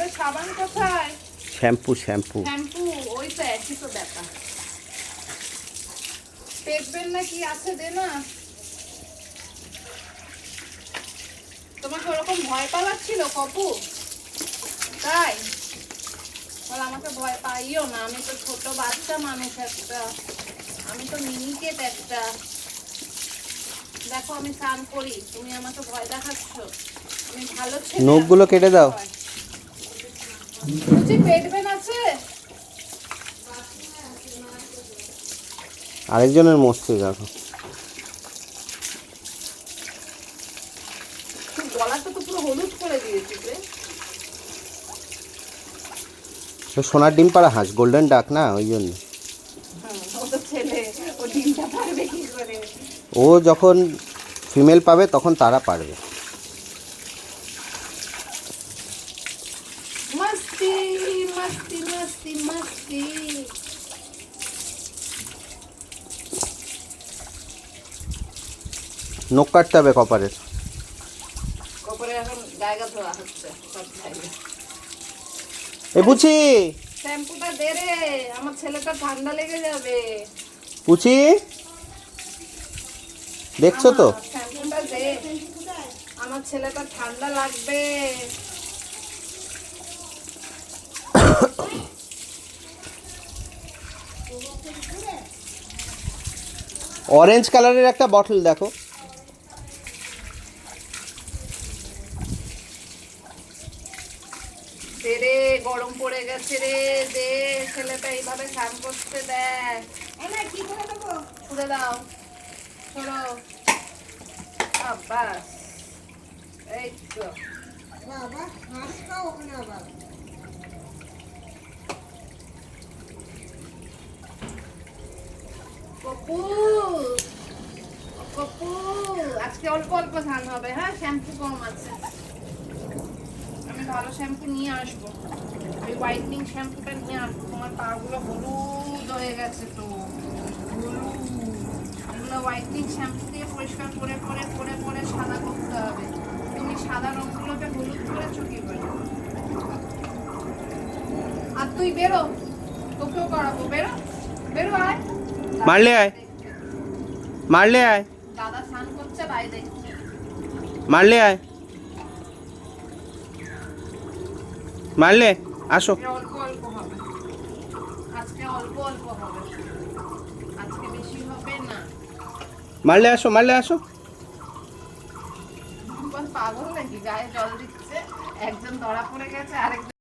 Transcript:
তোদের সাবান কোথায়? Shampoo shampoo. শ্যাম্পু ওই তো একই তো ব্যাপার। দেখবেন না কি আছে দে না? তোমাকে ওরকম ভয় পালাচ্ছিল কপু? তাই? বল আমাকে ভয় পাইও না আমি তো ছোট বাচ্চা মানুষ একটা। আমি তো মিনিকেট একটা। দেখো আমি স্নান করি তুমি আমাকে ভয় দেখাচ্ছ। আমি ভালো ছেলে। নখগুলো কেটে দাও। আরেকজনের মস্তি দেখো। সোনার ডিম পাড়া হাঁস গোল্ডেন ডাক না ওই জন্য। করে? ও যখন ফিমেল পাবে তখন তারা পারবে। মস্তি মস্তি মস্তি মস্তি। নখ কাটতে হবে কপারের কপরে এখন জায়গা ধোয়া হচ্ছে সব জায়গায় এ বুঝি শ্যাম্পুটা দে রে আমার ছেলেটা ঠান্ডা লেগে যাবে। পুচি! দেখছ তো? শ্যাম্পুটা দে। আমার ছেলেটা ঠান্ডা লাগবে। অরেঞ্জ কালারের একটা বটল দেখো। রে গরম পড়ে গেছে রে। দে ছেলেটা এইভাবে স্নান করতে দেয়। কি করে দেবো? ছুড়ে দাও। ছড়ো। আব্বাস। এই তো। বাবা খাও ওখানে আবার। ও কপু আজকে অল্প অল্প ধান হবে হ্যাঁ? শ্যাম্পু কম আছে। আমি ভালো শ্যাম্পু নিয়ে আসব। ওই হোয়াইটনিং শ্যাম্পুটা নিয়ে আসব। তোমার পাগুলো হলুদ হয়ে গেছে তো। হলুদ। হোয়াইটনিং শ্যাম্পু দিয়ে পরিষ্কার করে করে করে করে সাদা করতে হবে। তুমি সাদা রঙগুলোকে হলুদ করেছ কি করে আর তুই বেরো। তোকেও করাবো। বেরো? বেরো আয়। মারলে আয়। মারলে আয়। দাদা স্নান করছে ভাই দেখছে। মারলে আয়। মারলে আসো। আজকে অল্প অল্প হবে। আজকে অল্প অল্প হবে। আজকে বেশি হবে না। মারলে আসো মারলে আসো। পাগল নাকি? গায়ে জল দিচ্ছে। একজন ধরা পড়ে গেছে আরেকজন